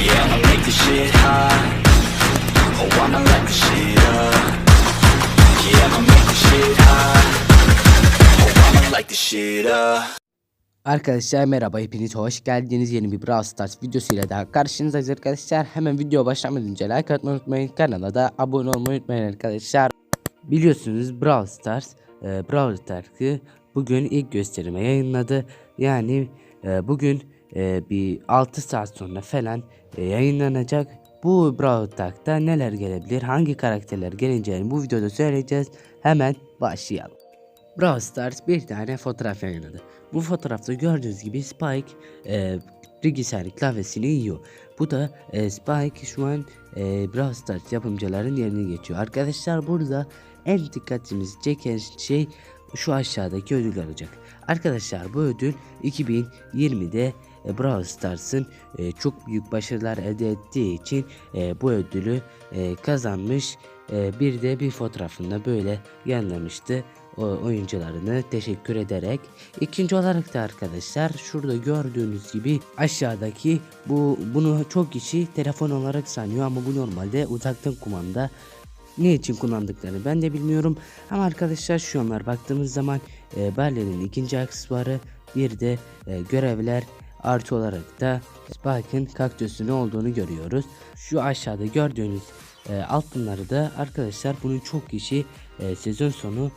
Yeah, I'ma make this shit hot. Oh, I'ma light this shit up. Yeah, I'ma make this shit hot. Oh, I'ma light this shit up. Arkadaşlar merhaba hepiniz hoş geldiniz yeni bir Brawl Stars videosuyla daha karşınızdayız arkadaşlar hemen video başlamadan önce like atmayı unutmayın kanala da abone olmayı unutmayın arkadaşlar Biliyorsunuz Brawl Stars e, Brawl Stars'ı bugün ilk gösterime yayınladı yani e, bugün e, bir 6 saat sonra falan e, yayınlanacak bu Brawl Stars'ta neler gelebilir hangi karakterler geleceğini bu videoda söyleyeceğiz hemen başlayalım Brawl Stars bir tane fotoğraf yayınladı. Bu fotoğrafta gördüğünüz gibi Spike e, bilgisayar klavyesini yiyor. Bu da e, Spike şu an e, Brawl Stars yapımcıların yerine geçiyor. Arkadaşlar burada en dikkatimizi çeken şey şu aşağıdaki ödül olacak. Arkadaşlar bu ödül 2020'de e, Brawl Stars'ın e, çok büyük başarılar elde ettiği için e, bu ödülü e, kazanmış. E, bir de bir fotoğrafında böyle yanlamıştı oyuncularını teşekkür ederek. İkinci olarak da arkadaşlar şurada gördüğünüz gibi aşağıdaki bu bunu çok kişi telefon olarak sanıyor ama bu normalde uzaktan kumanda. Ne için kullandıklarını ben de bilmiyorum ama arkadaşlar şu anlar baktığımız zaman e, Berlin'in ikinci aksesuarı bir de e, görevler artı olarak da Spike'ın kaktüsünü olduğunu görüyoruz. Şu aşağıda gördüğünüz e, altınları da arkadaşlar bunun çok kişi e, sezon sonu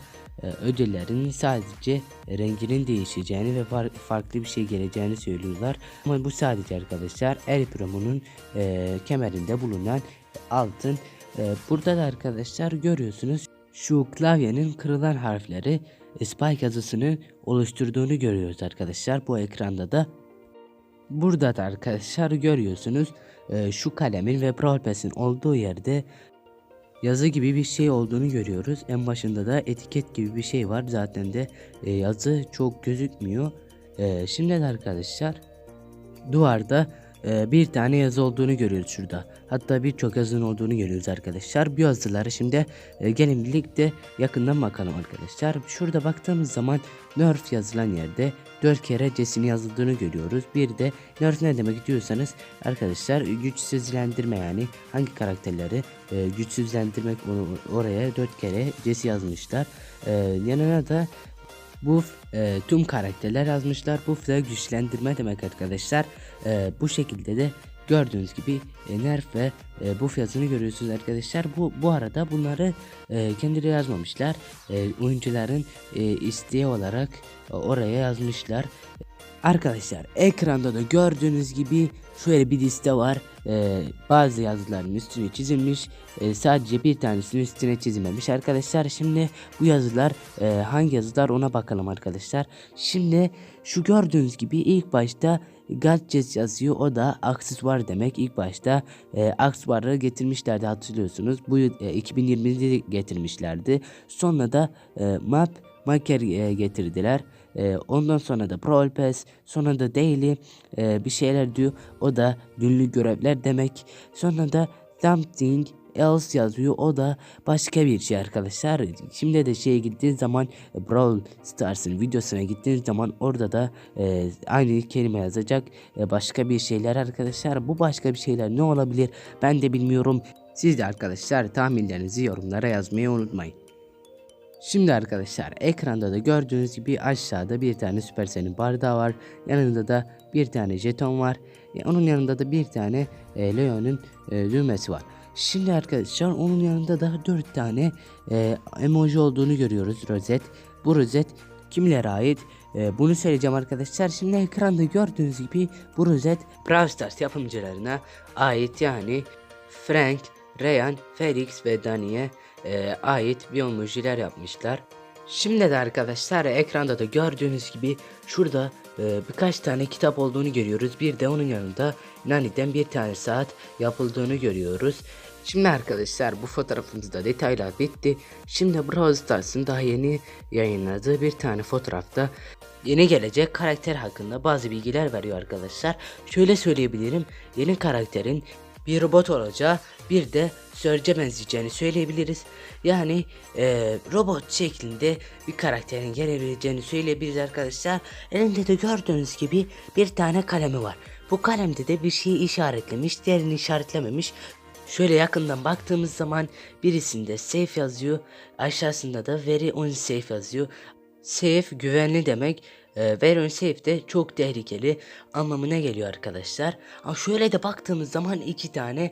e, ödüllerin sadece renginin değişeceğini ve far- farklı bir şey geleceğini söylüyorlar. Ama bu sadece arkadaşlar El Primo'nun e, kemerinde bulunan altın. E, burada da arkadaşlar görüyorsunuz şu klavyenin kırılan harfleri e, Spike yazısını oluşturduğunu görüyoruz arkadaşlar bu ekranda da. Burada da arkadaşlar görüyorsunuz e, şu kalemin ve Brawl Pass'in olduğu yerde yazı gibi bir şey olduğunu görüyoruz. En başında da etiket gibi bir şey var. Zaten de e, yazı çok gözükmüyor. E, şimdi de arkadaşlar duvarda e, bir tane yazı olduğunu görüyoruz şurada. Hatta birçok yazının olduğunu görüyoruz arkadaşlar. Bu yazıları şimdi e, gelin birlikte yakından bakalım arkadaşlar. Şurada baktığımız zaman Nerf yazılan yerde 4 kere Jesse'nin yazıldığını görüyoruz. Bir de Nerf ne demek diyorsanız arkadaşlar güçsüzlendirme yani hangi karakterleri e, güçsüzlendirmek onu oraya 4 kere Jesse yazmışlar. E, yanına da Buff e, tüm karakterler yazmışlar. Buff da güçlendirme demek arkadaşlar. E, bu şekilde de gördüğünüz gibi e, nerf ve e, buff yazını görüyorsunuz arkadaşlar. Bu bu arada bunları e, kendileri yazmamışlar. E, oyuncuların e, isteği olarak e, oraya yazmışlar. Arkadaşlar ekranda da gördüğünüz gibi şöyle bir liste var. Ee, bazı yazıların üstüne çizilmiş. Ee, sadece bir tanesinin üstüne çizilmemiş arkadaşlar. Şimdi bu yazılar e, hangi yazılar ona bakalım arkadaşlar. Şimdi şu gördüğünüz gibi ilk başta Gadgets yazıyor. O da aksesuar demek. İlk başta e, aksesuarı getirmişlerdi hatırlıyorsunuz. Bu e, 2020'de getirmişlerdi. Sonra da e, map Maker e, getirdiler. E, ondan sonra da Brawl Pass, sonra da Daily e, bir şeyler diyor. O da günlük görevler demek. Sonra da Something else yazıyor. O da başka bir şey arkadaşlar. Şimdi de şeye gittiğiniz zaman Brawl Stars'ın videosuna gittiğiniz zaman orada da e, aynı kelime yazacak. E, başka bir şeyler arkadaşlar. Bu başka bir şeyler ne olabilir? Ben de bilmiyorum. Siz de arkadaşlar tahminlerinizi yorumlara yazmayı unutmayın. Şimdi arkadaşlar ekranda da gördüğünüz gibi aşağıda bir tane Supercell'in bardağı var. Yanında da bir tane jeton var. E, onun yanında da bir tane e, Leon'un e, düğmesi var. Şimdi arkadaşlar onun yanında da 4 tane e, emoji olduğunu görüyoruz rozet. Bu rozet kimlere ait? E, bunu söyleyeceğim arkadaşlar. Şimdi ekranda gördüğünüz gibi bu rozet Brawl Stars yapımcılarına ait yani Frank, Ryan, Felix ve Dani'ye e, ait bir emojiler yapmışlar. Şimdi de arkadaşlar ekranda da gördüğünüz gibi şurada e, birkaç tane kitap olduğunu görüyoruz. Bir de onun yanında Nani'den bir tane saat yapıldığını görüyoruz. Şimdi arkadaşlar bu fotoğrafımızda detaylar bitti. Şimdi Brawl Stars'ın daha yeni yayınladığı bir tane fotoğrafta yeni gelecek karakter hakkında bazı bilgiler veriyor arkadaşlar. Şöyle söyleyebilirim. Yeni karakterin bir robot olacağı bir de Surge'e benzeyeceğini söyleyebiliriz. Yani e, robot şeklinde bir karakterin gelebileceğini söyleyebiliriz arkadaşlar. Elinde de gördüğünüz gibi bir tane kalemi var. Bu kalemde de bir şeyi işaretlemiş, diğerini işaretlememiş. Şöyle yakından baktığımız zaman birisinde safe yazıyor, aşağısında da very unsafe yazıyor. Safe güvenli demek, e, very unsafe de çok tehlikeli anlamına geliyor arkadaşlar. Ama şöyle de baktığımız zaman iki tane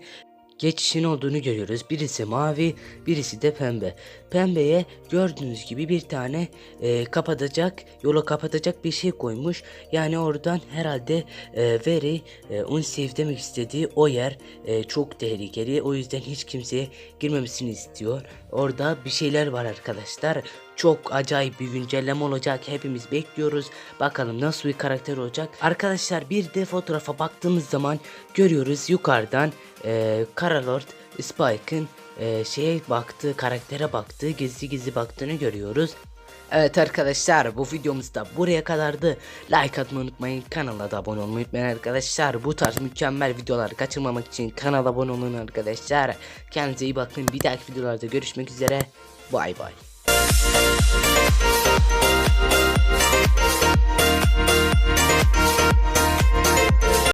geçişin olduğunu görüyoruz. Birisi mavi, birisi de pembe. Pembeye gördüğünüz gibi bir tane e, kapatacak, yolu kapatacak bir şey koymuş. Yani oradan herhalde e, very e, unsafe demek istediği o yer e, çok tehlikeli. O yüzden hiç kimseye girmemesini istiyor. Orada bir şeyler var arkadaşlar. Çok acayip bir güncelleme olacak. Hepimiz bekliyoruz. Bakalım nasıl bir karakter olacak. Arkadaşlar bir de fotoğrafa baktığımız zaman görüyoruz yukarıdan e, Karalord Spike'ın e, şeye baktığı, karaktere baktığı, gizli gizli baktığını görüyoruz. Evet arkadaşlar bu videomuz da buraya kadardı. Like atmayı unutmayın. Kanala da abone olmayı unutmayın arkadaşlar. Bu tarz mükemmel videoları kaçırmamak için kanala abone olun arkadaşlar. Kendinize iyi bakın. Bir dahaki videolarda görüşmek üzere. Bay bay. Música